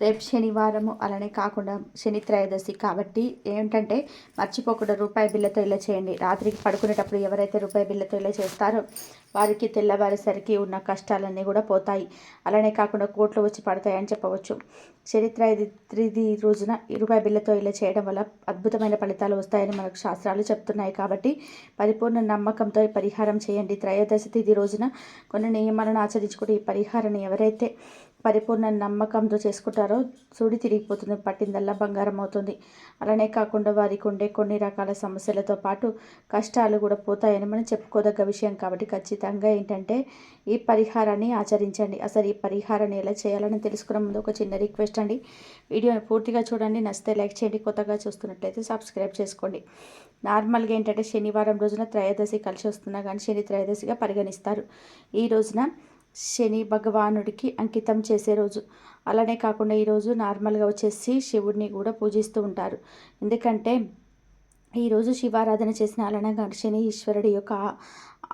రేపు శనివారము అలానే కాకుండా శని త్రయోదశి కాబట్టి ఏంటంటే మర్చిపోకుండా రూపాయి బిల్లతో ఇలా చేయండి. రాత్రికి పడుకునేటప్పుడు ఎవరైతే రూపాయి బిల్లతో ఇలా చేస్తారో వారికి తెల్లవారేసరికి ఉన్న కష్టాలన్నీ కూడా పోతాయి. అలానే కాకుండా కోట్లు వచ్చి పడతాయని చెప్పవచ్చు. చరిత్ర త్రిది రోజున రూపాయి బిల్లతో ఇలా చేయడం వల్ల అద్భుతమైన ఫలితాలు వస్తాయని మనకు శాస్త్రాలు చెప్తున్నాయి కాబట్టి పరిపూర్ణ నమ్మకంతో ఈ పరిహారం చేయండి. త్రయోదశి తిథి రోజున కొన్ని నియమాలను ఆచరించుకుంటే ఈ పరిహారాన్ని ఎవరైతే పరిపూర్ణ నమ్మకంతో చేసుకుంటారో సుడి తిరిగిపోతుంది పట్టిందల్లా బంగారం అవుతుంది. అలానే కాకుండా వారికి ఉండే కొన్ని రకాల సమస్యలతో పాటు కష్టాలు కూడా పోతాయని మనం చెప్పుకోదగ్గ విషయం. కాబట్టి ఖచ్చితంగా ఏంటంటే ఈ పరిహారాన్ని ఆచరించండి. అసలు ఈ పరిహారాన్ని ఎలా చేయాలని తెలుసుకునే ముందు ఒక చిన్న రిక్వెస్ట్ అండి. వీడియోని పూర్తిగా చూడండి. నచ్చితే లైక్ చేయండి. కొత్తగా చూస్తున్నట్లయితే సబ్స్క్రైబ్ చేసుకోండి. నార్మల్గా ఏంటంటే శనివారం రోజున త్రయోదశి కలిసి వస్తున్నా కానీ శని త్రయోదశిగా పరిగణిస్తారు. ఈ రోజున శని భగవానుడికి అంకితం చేసే రోజు. అలానే కాకుండా ఈరోజు నార్మల్గా వచ్చేసి శివుడిని కూడా పూజిస్తూ ఉంటారు. ఎందుకంటే ఈరోజు శివారాధన చేసిన అలానే శని ఈశ్వరుడి యొక్క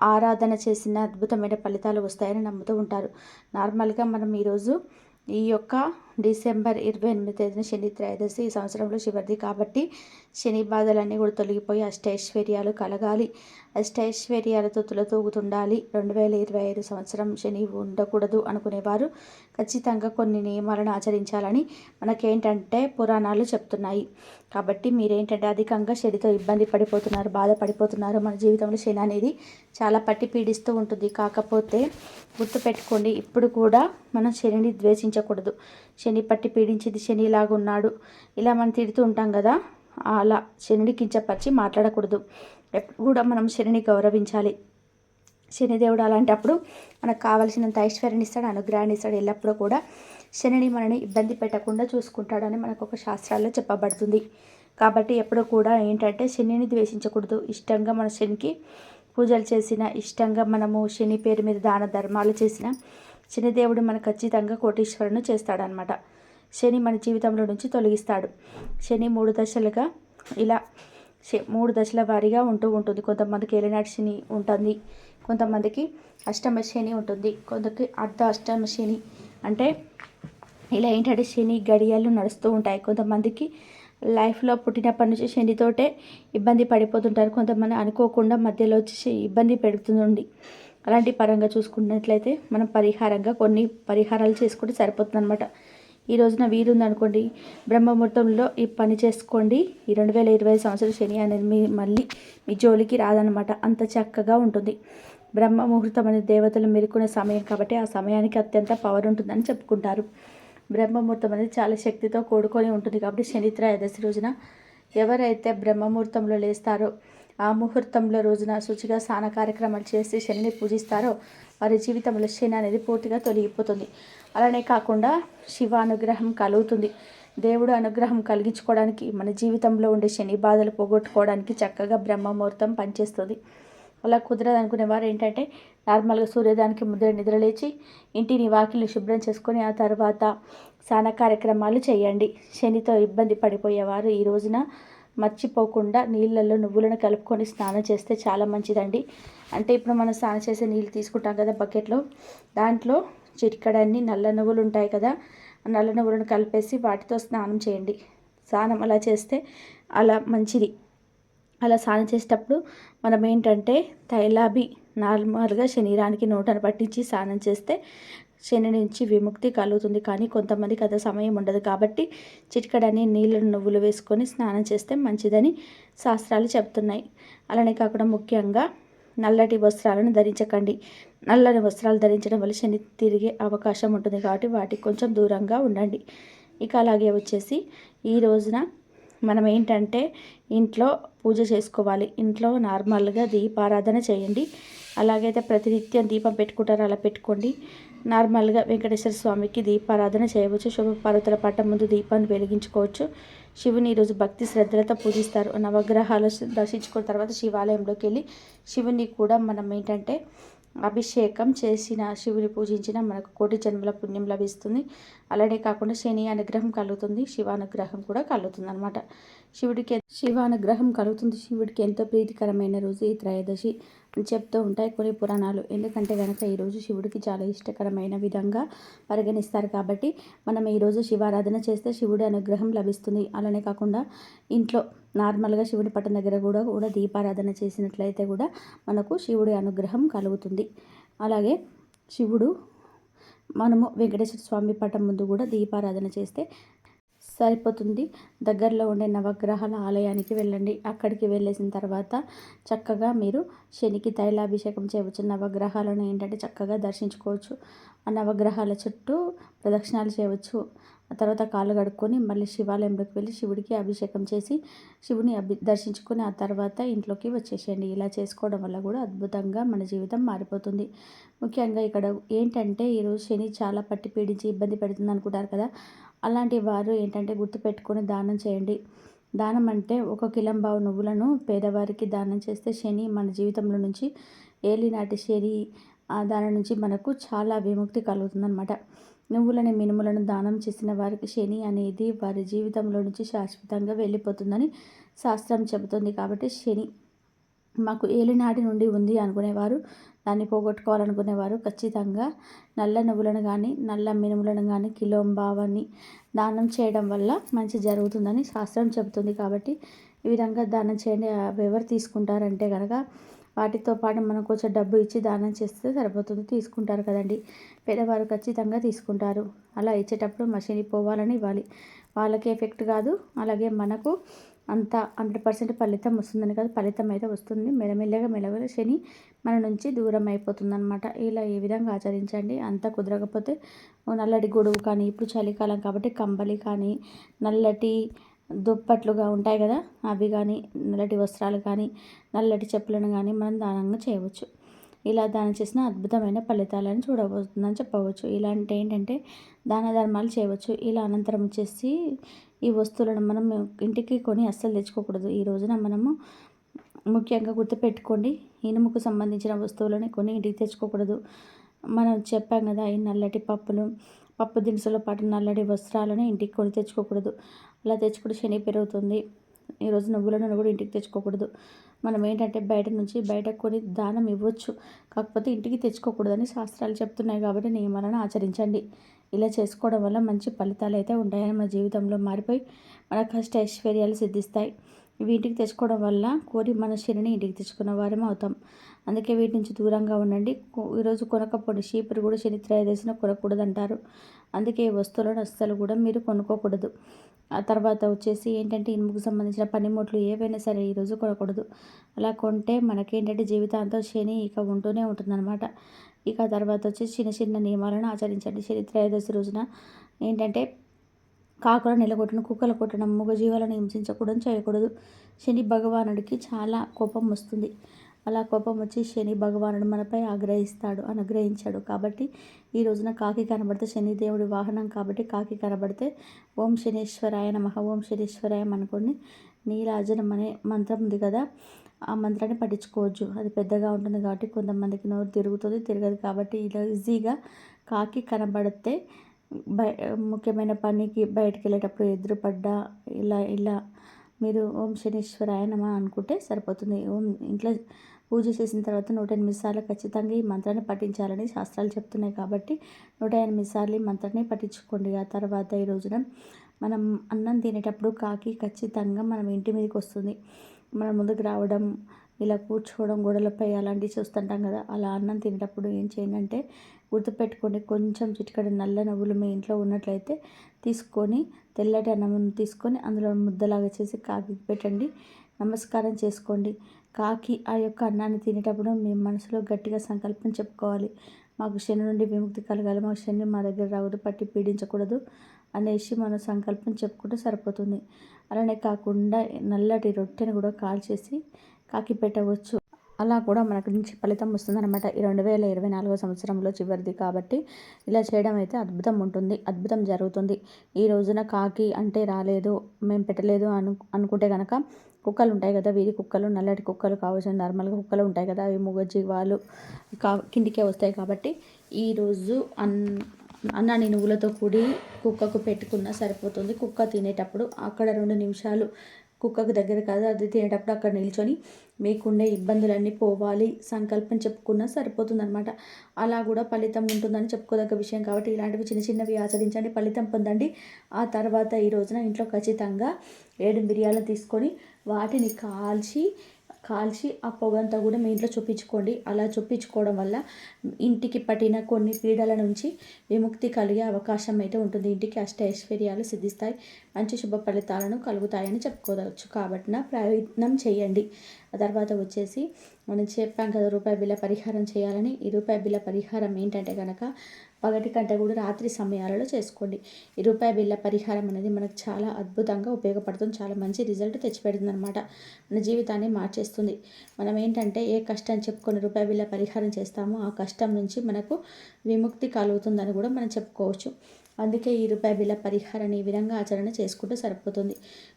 ఆరాధన చేసిన అద్భుతమైన ఫలితాలు వస్తాయని నమ్ముతూ ఉంటారు. నార్మల్గా మనం ఈరోజు ఈ యొక్క డిసెంబర్ ఇరవై ఎనిమిది తేదీన శని త్రయోదశి ఈ సంవత్సరంలో శివర్ది. కాబట్టి శని బాధలన్నీ కూడా తొలగిపోయి అష్టైశ్వర్యాలు కలగాలి. అష్టైశ్వర్యాలతో తులతూగుతుండాలి రెండు వేల ఇరవై ఐదు సంవత్సరం శని ఉండకూడదు అనుకునేవారు. ఖచ్చితంగా కొన్ని నియమాలను ఆచరించాలని మనకేంటంటే పురాణాలు చెప్తున్నాయి. కాబట్టి మీరేంటంటే అధికంగా శనితో ఇబ్బంది పడిపోతున్నారు బాధపడిపోతున్నారు. మన జీవితంలో శని అనేది చాలా పట్టి పీడిస్తూ ఉంటుంది. కాకపోతే గుర్తుపెట్టుకోండి ఇప్పుడు కూడా మనం శనిని ద్వేషించకూడదు. శని పట్టి పీడించింది శనిలాగా ఉన్నాడు. ఇలా మనం తిడుతూ ఉంటాం కదా అలా శనిని కించపరిచి మాట్లాడకూడదు. ఎప్పుడు కూడా మనం శనిని గౌరవించాలి. శనిదేవుడు అలాంటప్పుడు మనకు కావలసినంత ఐశ్వర్యాన్ని ఇస్తాడు అనుగ్రహాన్ని ఇస్తాడు. ఎల్లప్పుడూ కూడా శనిని మనని ఇబ్బంది పెట్టకుండా చూసుకుంటాడని మనకు ఒక శాస్త్రాల్లో చెప్పబడుతుంది. కాబట్టి ఎప్పుడు కూడా ఏంటంటే శనిని ద్వేషించకూడదు. ఇష్టంగా మన శనికి పూజలు చేసిన ఇష్టంగా మనము శని పేరు మీద దాన ధర్మాలు చేసిన శనిదేవుడు మన ఖచ్చితంగా కోటీశ్వరుని చేస్తాడనమాట శని మన జీవితంలో నుంచి తొలగిస్తాడు. శని మూడు దశలుగా ఇలా మూడు దశల వారీగా ఉంటూ ఉంటుంది. కొంతమందికి ఏలినాటి శని ఉంటుంది. కొంతమందికి అష్టమ శని ఉంటుంది. కొందరికి అర్ధ అష్టమ శని అంటే ఇలా ఏంటంటే శని గడియాలు నడుస్తూ ఉంటాయి. కొంతమందికి లైఫ్లో పుట్టినప్పటి నుంచి శనితోటే ఇబ్బంది పడిపోతుంటారు. కొంతమంది అనుకోకుండా మధ్యలో వచ్చి ఇబ్బంది పెడుతుంది అలాంటి పరంగా చూసుకున్నట్లయితే మనం పరిహారంగా కొన్ని పరిహారాలు చేసుకుంటే సరిపోతుంది అనమాట ఈ రోజున వీలుందనుకోండి బ్రహ్మముహూర్తంలో ఈ పని చేసుకోండి. ఈ రెండు వేల ఇరవై సంవత్సరం శని అనేది మీ మళ్ళీ మీ జోలికి రాదనమాట అంత చక్కగా ఉంటుంది. బ్రహ్మ ముహూర్తం అనేది దేవతలు మెరుకునే సమయం కాబట్టి ఆ సమయానికి అత్యంత పవర్ ఉంటుందని చెప్పుకుంటారు. బ్రహ్మముహూర్తం అనేది చాలా శక్తితో కూడుకొని ఉంటుంది కాబట్టి శని త్రయోదశి రోజున ఎవరైతే బ్రహ్మముహూర్తంలో లేస్తారో ఆ ముహూర్తంలో రోజున శుచిగా స్నాన కార్యక్రమాలు చేసి శనిని పూజిస్తారో వారి జీవితంలో శని అనేది పూర్తిగా తొలగిపోతుంది. అలానే కాకుండా శివ అనుగ్రహం కలుగుతుంది. దేవుడు అనుగ్రహం కలిగించుకోవడానికి మన జీవితంలో ఉండే శని బాధలు పోగొట్టుకోవడానికి చక్కగా బ్రహ్మముహూర్తం పనిచేస్తుంది. అలా కుదరదు అనుకునే వారు ఏంటంటే నార్మల్గా సూర్యోదయానికి ముద్ర నిద్రలేచి ఇంటిని వాకిలు శుభ్రం చేసుకొని ఆ తర్వాత స్నాన కార్యక్రమాలు చేయండి. శనితో ఇబ్బంది పడిపోయేవారు ఈ రోజున మర్చిపోకుండా నీళ్ళల్లో నువ్వులను కలుపుకొని స్నానం చేస్తే చాలా మంచిదండి. అంటే ఇప్పుడు మనం స్నానం చేసే నీళ్ళు తీసుకుంటాం కదా బకెట్లో. దాంట్లో చిటికడన్ని నల్ల నువ్వులు ఉంటాయి కదా నల్ల నువ్వులను కలిపేసి వాటితో స్నానం చేయండి. స్నానం అలా చేస్తే అలా మంచిది. అలా స్నానం చేసేటప్పుడు మనం ఏంటంటే తైలాబి నార్మల్గా శరీరానికి నూటను పట్టించి స్నానం చేస్తే శని నుంచి విముక్తి కలుగుతుంది. కానీ కొంతమందికి అదే సమయం ఉండదు. కాబట్టి చిటికడని నీళ్ళను నువ్వులు వేసుకొని స్నానం చేస్తే మంచిదని శాస్త్రాలు చెప్తున్నాయి. అలానే కాకుండా ముఖ్యంగా నల్లటి వస్త్రాలను ధరించకండి. నల్లని వస్త్రాలు ధరించడం వల్ల శని తిరిగే అవకాశం ఉంటుంది. కాబట్టి వాటికి కొంచెం దూరంగా ఉండండి. ఇక అలాగే వచ్చేసి ఈ రోజున మనం ఏంటంటే ఇంట్లో పూజ చేసుకోవాలి. ఇంట్లో నార్మల్గా దీపారాధన చేయండి. అలాగైతే ప్రతినిత్యం దీపం పెట్టుకుంటారు. అలా పెట్టుకోండి. నార్మల్గా వెంకటేశ్వర స్వామికి దీపారాధన చేయవచ్చు. శుభ పార్వతుల పట్టం ముందు దీపాన్ని వెలిగించుకోవచ్చు. శివుని ఈరోజు భక్తి శ్రద్ధలతో పూజిస్తారు. నవగ్రహాలు దర్శించుకున్న తర్వాత శివాలయంలోకి వెళ్ళి శివుని కూడా మనం ఏంటంటే అభిషేకం చేసిన శివుని పూజించిన మనకు కోటి జన్మల పుణ్యం లభిస్తుంది. అలానే కాకుండా శని అనుగ్రహం కలుగుతుంది. శివానుగ్రహం కూడా కలుగుతుంది అనమాట శివుడికి శివానుగ్రహం కలుగుతుంది. శివుడికి ఎంతో ప్రీతికరమైన రోజు ఈ త్రయోదశి. చెప్తూ ఉంటాయి కొన్ని పురాణాలు. ఎందుకంటే కనుక ఈరోజు శివుడికి చాలా ఇష్టకరమైన విధంగా పరిగణిస్తారు కాబట్టి మనం ఈరోజు శివారాధన చేస్తే శివుడి అనుగ్రహం లభిస్తుంది. అలానే కాకుండా ఇంట్లో నార్మల్గా శివుడి పట్టణ దగ్గర కూడా కూడా దీపారాధన చేసినట్లయితే కూడా మనకు శివుడి అనుగ్రహం కలుగుతుంది. అలాగే శివుడు మనము వెంకటేశ్వర స్వామి పటం ముందు కూడా దీపారాధన చేస్తే సరిపోతుంది. దగ్గరలో ఉండే నవగ్రహాల ఆలయానికి వెళ్ళండి. అక్కడికి వెళ్ళేసిన తర్వాత చక్కగా మీరు శనికి తైలాభిషేకం చేయవచ్చు. నవగ్రహాలను ఏంటంటే చక్కగా దర్శించుకోవచ్చు. ఆ నవగ్రహాల చుట్టూ ప్రదక్షిణాలు చేయవచ్చు. ఆ తర్వాత కాళ్ళు కడుక్కొని మళ్ళీ శివాలయంలోకి వెళ్ళి శివుడికి అభిషేకం చేసి శివుని అభి దర్శించుకొని ఆ తర్వాత ఇంట్లోకి వచ్చేసేయండి. ఇలా చేసుకోవడం వల్ల కూడా అద్భుతంగా మన జీవితం మారిపోతుంది. ముఖ్యంగా ఇక్కడ ఏంటంటే ఈరోజు శని చాలా పట్టి పీడించి ఇబ్బంది పెడుతుంది అనుకుంటారు కదా. అలాంటి వారు ఏంటంటే గుర్తుపెట్టుకొని దానం చేయండి. దానం అంటే ఒక కిలంబావు నువ్వులను పేదవారికి దానం చేస్తే శని మన జీవితంలో నుంచి ఏలినాటి శని దాని నుంచి మనకు చాలా విముక్తి కలుగుతుందన్నమాట. నువ్వులని మినుములను దానం చేసిన వారికి శని అనేది వారి జీవితంలో నుంచి శాశ్వతంగా వెళ్ళిపోతుందని శాస్త్రం చెబుతుంది. కాబట్టి శని మాకు ఏలినాటి నుండి ఉంది అనుకునేవారు దాన్ని పోగొట్టుకోవాలనుకునేవారు. ఖచ్చితంగా నల్ల నువ్వులను కానీ నల్ల మినుములను కానీ కిలోంబావని దానం చేయడం వల్ల మంచి జరుగుతుందని శాస్త్రం చెబుతుంది. కాబట్టి ఈ విధంగా దానం చేయండి. ఎవరు తీసుకుంటారంటే కనుక వాటితో పాటు మనం కొంచెం డబ్బు ఇచ్చి దానం చేస్తే సరిపోతుంది. తీసుకుంటారు కదండి. పేదవారు ఖచ్చితంగా తీసుకుంటారు. అలా ఇచ్చేటప్పుడు మషిని పోవాలని ఇవ్వాలి. వాళ్ళకి ఎఫెక్ట్ కాదు. అలాగే మనకు అంత హండ్రెడ్ పర్సెంట్ ఫలితం వస్తుందని కాదు ఫలితం అయితే వస్తుంది. మెల్లమెల్లగా మెల్లగా శని మన నుంచి దూరం అయిపోతుంది అనమాట ఇలా ఏ విధంగా ఆచరించండి? అంత కుదరకపోతే నల్లటి గొడుగు కానీ ఇప్పుడు చలికాలం కాబట్టి కంబలి కానీ నల్లటి దుప్పట్లుగా ఉంటాయి కదా అవి కానీ నల్లటి వస్త్రాలు కానీ నల్లటి చెప్పులను కానీ మనం దానంగా చేయవచ్చు. ఇలా దానం చేసిన అద్భుతమైన ఫలితాలను చూడబోతుందని చెప్పవచ్చు. ఇలాంటి ఏంటంటే దాన ధర్మాలు చేయవచ్చు. ఇలా అనంతరం వచ్చేసి ఈ వస్తువులను మనం ఇంటికి కొని అస్సలు తెచ్చుకోకూడదు. ఈ రోజున మనము ముఖ్యంగా గుర్తుపెట్టుకోండి ఇనుముకు సంబంధించిన వస్తువులను కొని ఇంటికి తెచ్చుకోకూడదు. మనం చెప్పాం కదా ఈ నల్లటి పప్పులు పప్పు దినుసుల పాటు నల్లడి వస్త్రాలను ఇంటికి కొని తెచ్చుకోకూడదు. అలా తెచ్చుకుంటే శని పెరుగుతుంది. ఈరోజు నువ్వులను కూడా ఇంటికి తెచ్చుకోకూడదు. మనం ఏంటంటే బయట నుంచి బయట కొని దానం ఇవ్వచ్చు. కాకపోతే ఇంటికి తెచ్చుకోకూడదని శాస్త్రాలు చెప్తున్నాయి కాబట్టి నియమాలను ఆచరించండి. ఇలా చేసుకోవడం వల్ల మంచి ఫలితాలు అయితే ఉంటాయని మన జీవితంలో మారిపోయి మన కష్ట ఐశ్వర్యాలు సిద్ధిస్తాయి. వీటికి తెచ్చుకోవడం వల్ల కోరి మన ఇంటికి తెచ్చుకున్న వారం అవుతాం. అందుకే వీటి నుంచి దూరంగా ఉండండి. ఈరోజు కొనకపోండి చీపురు కూడా శని త్రయోదశిన కొనకూడదు అంటారు అందుకే ఈ వస్తువులను అస్సలు కూడా మీరు కొనుక్కోకూడదు. ఆ తర్వాత వచ్చేసి ఏంటంటే ఇనుముకు సంబంధించిన పనిముట్లు ఏవైనా సరే ఈరోజు కొనకూడదు. అలా కొంటే మనకేంటంటే జీవితాంతం శని ఇక ఉంటూనే ఉంటుందన్నమాట. ఇక తర్వాత వచ్చి చిన్న చిన్న నియమాలను ఆచరించండి. శని త్రయోదశి రోజున ఏంటంటే కాకుల నిలగొట్టడం కుక్కల కొట్టడం మూగజీవాలను హింసించకూడదు చేయకూడదు. శని భగవానుడికి చాలా కోపం వస్తుంది. అలా కోపం వచ్చి శని భగవానుడు మనపై ఆగ్రహిస్తాడు అనుగ్రహించాడు కాబట్టి ఈ రోజున కాకి కనబడితే శని దేవుడి వాహనం కాబట్టి కాకి కనబడితే ఓం శనీశ్వరాయ నమ ఓం శనీశ్వరాయ అనుకోండి నీలాజనం అనే మంత్రం ఉంది కదా ఆ మంత్రాన్ని పట్టించుకోవచ్చు అది పెద్దగా ఉంటుంది కాబట్టి కొంతమందికి నోరు తిరుగుతుంది తిరగదు కాబట్టి ఇలా ఈజీగా కాకి కనబడితే బయ ముఖ్యమైన పనికి బయటికి వెళ్ళేటప్పుడు ఎదురుపడ్డా ఇలా ఇలా మీరు ఓం శనీశ్వరాయ నమ అనుకుంటే సరిపోతుంది. ఓం ఇంట్లో పూజ చేసిన తర్వాత నూట ఎనిమిది సార్లు ఖచ్చితంగా ఈ మంత్రాన్ని పఠించాలని శాస్త్రాలు చెప్తున్నాయి కాబట్టి నూట ఎనిమిది సార్లు ఈ మంత్రాన్ని పఠించుకోండి. ఆ తర్వాత ఈ రోజున మనం అన్నం తినేటప్పుడు కాకి ఖచ్చితంగా మనం ఇంటి మీదకి వస్తుంది. మన ముందుకు రావడం ఇలా కూర్చోవడం గోడలపై అలాంటివి చూస్తుంటాం కదా అలా అన్నం తినేటప్పుడు ఏం చేయండి అంటే గుర్తుపెట్టుకోండి. కొంచెం చిటికడ నల్ల నవ్వులు మీ ఇంట్లో ఉన్నట్లయితే తీసుకొని తెల్లటి అన్నం తీసుకొని అందులో ముద్దలాగా చేసి కాకి పెట్టండి. నమస్కారం చేసుకోండి. కాకి ఆ యొక్క అన్నాన్ని తినేటప్పుడు మీ మనసులో గట్టిగా సంకల్పం చెప్పుకోవాలి. మాకు శని నుండి విముక్తి కలగాలి. మాకు శని మా దగ్గర రావద్దు. పట్టి పీడించకూడదు అనేసి మనం సంకల్పం చెప్పుకుంటే సరిపోతుంది. అలానే కాకుండా నల్లటి రొట్టెని కూడా కాల్చేసి కాకి పెట్టవచ్చు. అలా కూడా మనకు నుంచి ఫలితం వస్తుందన్నమాట. ఈ రెండు వేల ఇరవై నాలుగో సంవత్సరంలో చివరిది కాబట్టి ఇలా చేయడం అయితే అద్భుతం ఉంటుంది. అద్భుతం జరుగుతుంది. ఈ రోజున కాకి అంటే రాలేదు మేము పెట్టలేదు అను అనుకుంటే కనుక కుక్కలు ఉంటాయి కదా వీధి కుక్కలు నల్లటి కుక్కలు కావచ్చు నార్మల్గా కుక్కలు ఉంటాయి కదా అవి మూగజీవాలు కా కిందికే వస్తాయి కాబట్టి ఈరోజు అన్ అన్నాన్ని నువ్వులతో కూడి కుక్కకు పెట్టుకున్నా సరిపోతుంది. కుక్క తినేటప్పుడు అక్కడ రెండు నిమిషాలు కుక్కకు దగ్గర కాదు అది తినేటప్పుడు అక్కడ నిల్చొని మీకుండే ఇబ్బందులన్నీ పోవాలి సంకల్పం చెప్పుకున్నా సరిపోతుందనమాట అలా కూడా ఫలితం ఉంటుందని చెప్పుకోదగ్గ విషయం కాబట్టి ఇలాంటివి చిన్న చిన్నవి ఆచరించండి ఫలితం పొందండి. ఆ తర్వాత ఈ రోజున ఇంట్లో ఖచ్చితంగా ఏడు మిరియాలు తీసుకొని వాటిని కాల్చి కాల్చి ఆ పొగంతా కూడా మీ ఇంట్లో చూపించుకోండి. అలా చూపించుకోవడం వల్ల ఇంటికి పట్టిన కొన్ని పీడల నుంచి విముక్తి కలిగే అవకాశం అయితే ఉంటుంది. ఇంటికి అష్ట ఐశ్వర్యాలు సిద్ధిస్తాయి. మంచి శుభ ఫలితాలను కలుగుతాయని చెప్పుకోవచ్చు. కాబట్టి నా ప్రయత్నం చేయండి. ఆ తర్వాత వచ్చేసి మనం చెప్పాం కదా రూపాయి బిల్ల పరిహారం చేయాలని. ఈ రూపాయి బిల్ల పరిహారం ఏంటంటే కనుక పగటి కంటే కూడా రాత్రి సమయాలలో చేసుకోండి. ఈ రూపాయి బిల్ల పరిహారం అనేది మనకు చాలా అద్భుతంగా ఉపయోగపడుతుంది. చాలా మంచి రిజల్ట్ తెచ్చిపెడుతుంది అనమాట మన జీవితాన్ని మార్చేస్తుంది. మనం ఏంటంటే ఏ కష్టం చెప్పుకొని రూపాయి బిల్ల పరిహారం చేస్తామో ఆ కష్టం నుంచి మనకు విముక్తి కలుగుతుందని కూడా మనం చెప్పుకోవచ్చు. అందుకే ఈ రూపాయి బిల్ల పరిహారాన్ని ఈ విధంగా ఆచరణ చేసుకుంటే సరిపోతుంది.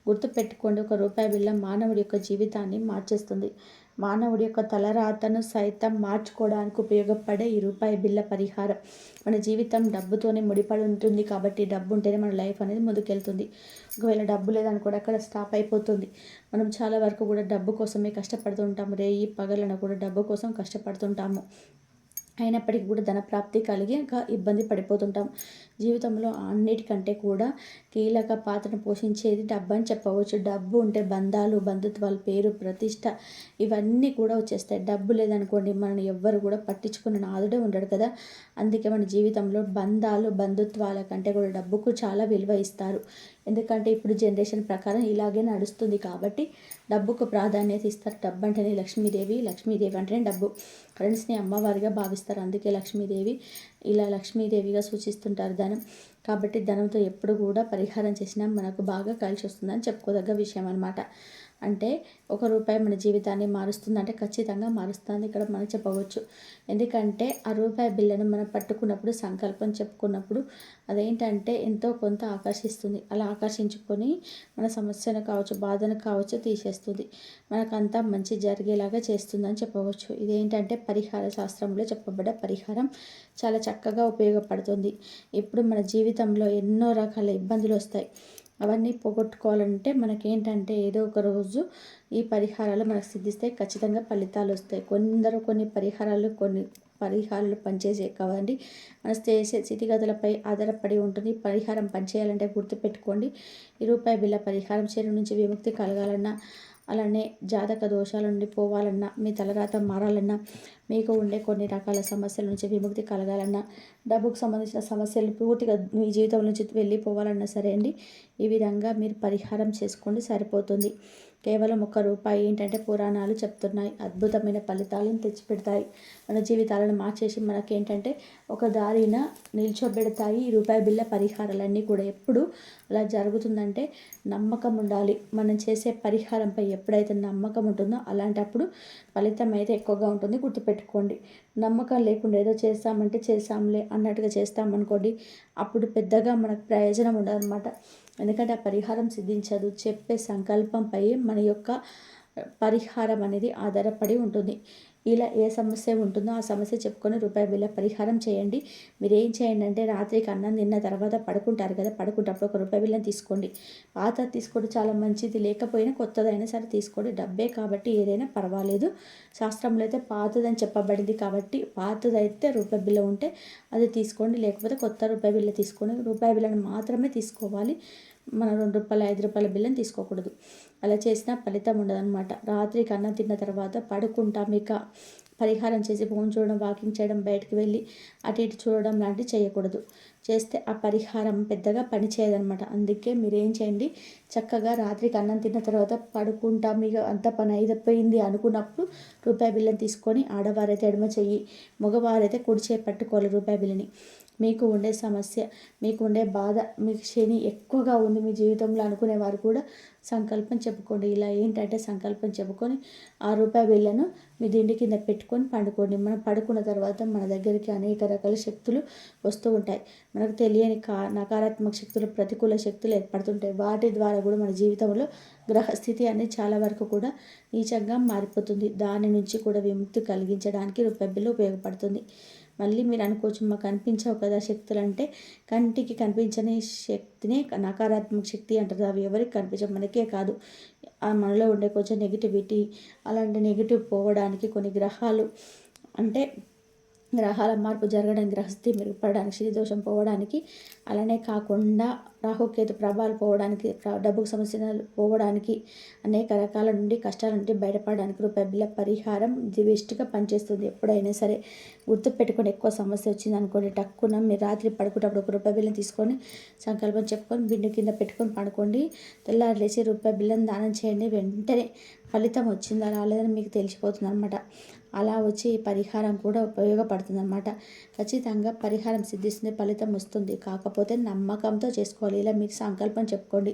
గుర్తుపెట్టుకోండి ఒక రూపాయి బిల్ల మానవుడి యొక్క జీవితాన్ని మార్చేస్తుంది. మానవుడి యొక్క తలరాతను సైతం మార్చుకోవడానికి ఉపయోగపడే ఈ రూపాయి బిల్ల పరిహారం. మన జీవితం డబ్బుతోనే ముడిపడి ఉంటుంది కాబట్టి డబ్బు ఉంటేనే మన లైఫ్ అనేది ముందుకెళ్తుంది. ఒకవేళ డబ్బు లేదనుకోండి అక్కడ స్టాప్ అయిపోతుంది. మనం చాలా వరకు కూడా డబ్బు కోసమే కష్టపడుతుంటాము ఈ పగలను కూడా డబ్బు కోసం కష్టపడుతుంటాము అయినప్పటికీ కూడా ధన ప్రాప్తి కలిగి ఇంకా ఇబ్బంది పడిపోతుంటాం. జీవితంలో అన్నిటికంటే కూడా కీలక పాత్రను పోషించేది డబ్బు అని చెప్పవచ్చు. డబ్బు ఉంటే బంధాలు బంధుత్వాలు పేరు ప్రతిష్ట ఇవన్నీ కూడా వచ్చేస్తాయి. డబ్బు లేదనుకోండి మనల్ని ఎవ్వరు కూడా పట్టించుకున్న నాదుడే ఉండడు కదా. అందుకే మన జీవితంలో బంధాలు బంధుత్వాల కంటే కూడా డబ్బుకు చాలా విలువ ఇస్తారు. ఎందుకంటే ఇప్పుడు జనరేషన్ ప్రకారం ఇలాగే నడుస్తుంది కాబట్టి డబ్బుకు ప్రాధాన్యత ఇస్తారు. డబ్బు అంటేనే లక్ష్మీదేవి లక్ష్మీదేవి అంటేనే డబ్బు. ఫ్రెండ్స్ని అమ్మవారిగా భావిస్తారు. అందుకే లక్ష్మీదేవి ఇలా లక్ష్మీదేవిగా సూచిస్తుంటారు ధనం. కాబట్టి ధనంతో ఎప్పుడు కూడా పరిహారం చేసినా మనకు బాగా కలిసి వస్తుందని చెప్పుకోదగ్గ విషయం అనమాట అంటే ఒక రూపాయి మన జీవితాన్ని మారుస్తుంది అంటే ఖచ్చితంగా మారుస్తుంది ఇక్కడ మనం చెప్పవచ్చు. ఎందుకంటే ఆ రూపాయి బిల్లను మనం పట్టుకున్నప్పుడు సంకల్పం చెప్పుకున్నప్పుడు అదేంటంటే ఎంతో కొంత ఆకర్షిస్తుంది. అలా ఆకర్షించుకొని మన సమస్యను కావచ్చు బాధను కావచ్చు తీసేస్తుంది. మనకంతా మంచి జరిగేలాగా చేస్తుందని చెప్పవచ్చు. ఇదేంటంటే పరిహార శాస్త్రంలో చెప్పబడ్డ పరిహారం. చాలా చక్కగా ఉపయోగపడుతుంది. ఇప్పుడు మన జీవితంలో ఎన్నో రకాల ఇబ్బందులు వస్తాయి. అవన్నీ పోగొట్టుకోవాలంటే మనకేంటంటే ఏదో ఒక రోజు ఈ పరిహారాలు మనకు సిద్ధిస్తే ఖచ్చితంగా ఫలితాలు వస్తాయి. కొందరు కొన్ని పరిహారాలు కొన్ని పరిహారాలు పనిచేసే కావండి మన చేసే స్థితిగతులపై ఆధారపడి ఉంటుంది. పరిహారం పనిచేయాలంటే గుర్తుపెట్టుకోండి. ఈ రూపాయి బిల్ల పరిహారం శరీరం నుంచి విముక్తి కలగాలన్నా అలానే జాతక దోషాల నుండి పోవాలన్నా మీ తలరాత మారాలన్నా మీకు ఉండే కొన్ని రకాల సమస్యల నుంచి విముక్తి కలగాలన్నా డబ్బుకు సంబంధించిన సమస్యలు పూర్తిగా మీ జీవితం నుంచి వెళ్ళిపోవాలన్నా సరే అండి ఈ విధంగా మీరు పరిహారం చేసుకోండి సరిపోతుంది. కేవలం ఒక రూపాయి ఏంటంటే పురాణాలు చెప్తున్నాయి. అద్భుతమైన ఫలితాలను తెచ్చిపెడతాయి. మన జీవితాలను మార్చేసి మనకేంటంటే ఒక దారిన నిల్చోబెడతాయి. ఈ రూపాయి బిల్ల పరిహారాలన్నీ కూడా ఎప్పుడు అలా జరుగుతుందంటే నమ్మకం ఉండాలి. మనం చేసే పరిహారంపై ఎప్పుడైతే నమ్మకం ఉంటుందో అలాంటప్పుడు ఫలితం అయితే ఎక్కువగా ఉంటుంది. గుర్తుపెట్టుకోండి. నమ్మకం లేకుండా ఏదో చేస్తామంటే చేస్తాంలే అన్నట్టుగా చేస్తామనుకోండి అప్పుడు పెద్దగా మనకు ప్రయోజనం ఉండదు అనమాట ఎందుకంటే ఆ పరిహారం సిద్ధించదు. చెప్పే సంకల్పంపై మన యొక్క పరిహారం అనేది ఆధారపడి ఉంటుంది. ఇలా ఏ సమస్య ఉంటుందో ఆ సమస్య చెప్పుకొని రూపాయి బిల్ల పరిహారం చేయండి. మీరు ఏం చేయండి అంటే రాత్రికి అన్నం తిన్న తర్వాత పడుకుంటారు కదా పడుకుంటప్పుడు ఒక రూపాయి బిల్లని తీసుకోండి. పాత తీసుకోండి చాలా మంచిది లేకపోయినా కొత్తదైనా సరే తీసుకోండి. డబ్బే కాబట్టి ఏదైనా పర్వాలేదు. శాస్త్రంలో అయితే పాతదని చెప్పబడింది కాబట్టి పాతదైతే రూపాయి బిల్ల ఉంటే అది తీసుకోండి. లేకపోతే కొత్త రూపాయి బిల్ల తీసుకోండి. రూపాయి బిల్లను మాత్రమే తీసుకోవాలి. మన రెండు రూపాయల ఐదు రూపాయల బిల్లని తీసుకోకూడదు. అలా చేసినా ఫలితం ఉండదన్నమాట. రాత్రికి అన్నం తిన్న తర్వాత పడుకుంటాం ఇక. పరిహారం చేసి ఫోన్ చూడడం వాకింగ్ చేయడం బయటకు వెళ్ళి అటు ఇటు చూడడం లాంటివి చేయకూడదు. చేస్తే ఆ పరిహారం పెద్దగా పనిచేయదనమాట అందుకే మీరు ఏం చేయండి చక్కగా రాత్రికి అన్నం తిన్న తర్వాత పడుకుంటాం మీకు అంత పని అయిపోయింది అనుకున్నప్పుడు రూపాయి బిల్లని తీసుకొని ఆడవారైతే ఎడమ చెయ్యి మగవారైతే కుడి చేయి పట్టుకోవాలి రూపాయి బిల్లని. మీకు ఉండే సమస్య మీకు ఉండే బాధ మీకు శని ఎక్కువగా ఉంది మీ జీవితంలో అనుకునేవారు కూడా సంకల్పం చెప్పుకోండి. ఇలా ఏంటంటే సంకల్పం చెప్పుకొని ఆ రూపాయి బిళ్ళను మీ దిండి కింద పెట్టుకొని పండుకోండి. మనం పడుకున్న తర్వాత మన దగ్గరికి అనేక రకాల శక్తులు వస్తూ ఉంటాయి. మనకు తెలియని కా నకారాత్మక శక్తులు ప్రతికూల శక్తులు ఏర్పడుతుంటాయి. వాటి ద్వారా కూడా మన జీవితంలో గ్రహస్థితి అనేది చాలా వరకు కూడా నీచంగా మారిపోతుంది. దాని నుంచి కూడా విముక్తి కలిగించడానికి రూపాయి బిల్లు ఉపయోగపడుతుంది. మళ్ళీ మీరు అనుకోవచ్చు మాకు కనిపించవు కదా శక్తులు అంటే కంటికి కనిపించని శక్తినే నకారాత్మక శక్తి అంటారు. అవి ఎవరికి కనిపించవు? మనకే కాదు. ఆ మనలో ఉండే కొంచెం నెగిటివిటీ అలాంటి నెగిటివ్ పోవడానికి కొన్ని గ్రహాలు అంటే గ్రహాల మార్పు జరగడానికి గ్రహస్థితి మెరుగుపడడానికి శని పోవడానికి అలానే కాకుండా రాహుకేతు ప్రభావాలు పోవడానికి డబ్బు డబ్బుకు సమస్యలు పోవడానికి అనేక రకాల నుండి కష్టాల నుండి బయటపడడానికి రూపాయి బిల్ల పరిహారం దివిష్టిగా పనిచేస్తుంది. ఎప్పుడైనా సరే గుర్తు పెట్టుకొని ఎక్కువ సమస్య వచ్చింది అనుకోండి టక్కున మీరు రాత్రి పడుకునేటప్పుడు ఒక రూపాయి బిల్లం తీసుకొని సంకల్పం చెప్పుకొని బిండు కింద పెట్టుకొని పడుకోండి. తెల్లారు లేచి రూపాయి బిల్లం దానం చేయండి. వెంటనే ఫలితం వచ్చిందా రాలేదని మీకు తెలిసిపోతుంది అనమాట అలా వచ్చి ఈ పరిహారం కూడా ఉపయోగపడుతుంది అనమాట ఖచ్చితంగా పరిహారం సిద్ధిస్తుంది ఫలితం వస్తుంది. కాకపోతే నమ్మకంతో చేసుకోవాలి. ఇలా మీరు సంకల్పం చెప్పుకోండి.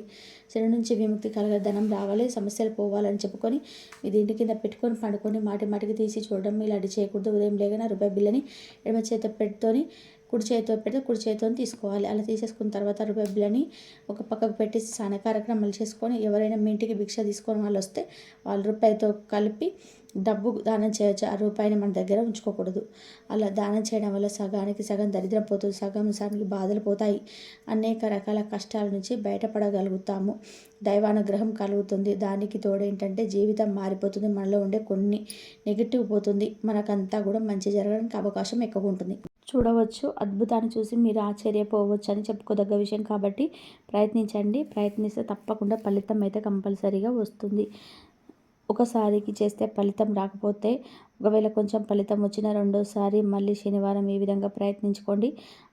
శని నుంచి విముక్తి కలగ ధనం రావాలి సమస్యలు పోవాలని చెప్పుకొని మీ దీంటి కింద పెట్టుకొని పండుకొని మాటి మాటికి తీసి చూడడం ఇలాంటి చేయకూడదు. ఉదయం లేకన రూపాయి బిల్లని ఎడమ చేత పెట్టుకొని కుడి చేతితో పెడితే కుడి చేతితో తీసుకోవాలి. అలా తీసేసుకున్న తర్వాత రూపాయి బిల్లని ఒక పక్కకు పెట్టేసి స్నాన కార్యక్రమాలు చేసుకొని ఎవరైనా మీ ఇంటికి భిక్ష తీసుకొని వాళ్ళు వస్తే వాళ్ళ రూపాయితో కలిపి డబ్బు దానం చేయొచ్చు? ఆ రూపాయిని మన దగ్గర ఉంచుకోకూడదు. అలా దానం చేయడం వల్ల సగానికి సగం దరిద్రం పోతుంది. సగం సగానికి బాధలు పోతాయి. అనేక రకాల కష్టాల నుంచి బయటపడగలుగుతాము. దైవానుగ్రహం కలుగుతుంది. దానికి తోడేంటంటే జీవితం మారిపోతుంది. మనలో ఉండే కొన్ని నెగిటివ్ పోతుంది. మనకంతా కూడా మంచి జరగడానికి అవకాశం ఎక్కువ ఉంటుంది. చూడవచ్చు. అద్భుతాన్ని చూసి మీరు ఆశ్చర్యపోవచ్చు అని చెప్పుకోదగ్గ విషయం కాబట్టి ప్రయత్నించండి. ప్రయత్నిస్తే తప్పకుండా ఫలితం అయితే కంపల్సరీగా వస్తుంది. ఒకసారికి చేస్తే ఫలితం రాకపోతే ఒకవేళ కొంచెం ఫలితం వచ్చిన రెండోసారి మళ్ళీ శనివారం ఈ విధంగా ప్రయత్నించుకోండి.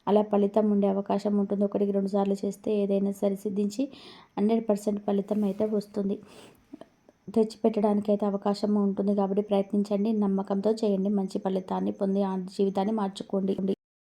అలా ఫలితం ఉండే అవకాశం ఉంటుంది. ఒకటికి రెండు సార్లు చేస్తే ఏదైనా సరి సిద్ధించి హండ్రెడ్ పర్సెంట్ ఫలితం అయితే వస్తుంది. తెచ్చిపెట్టడానికి అయితే అవకాశం ఉంటుంది కాబట్టి ప్రయత్నించండి. నమ్మకంతో చేయండి. మంచి ఫలితాన్ని పొంది ఆ జీవితాన్ని మార్చుకోండి.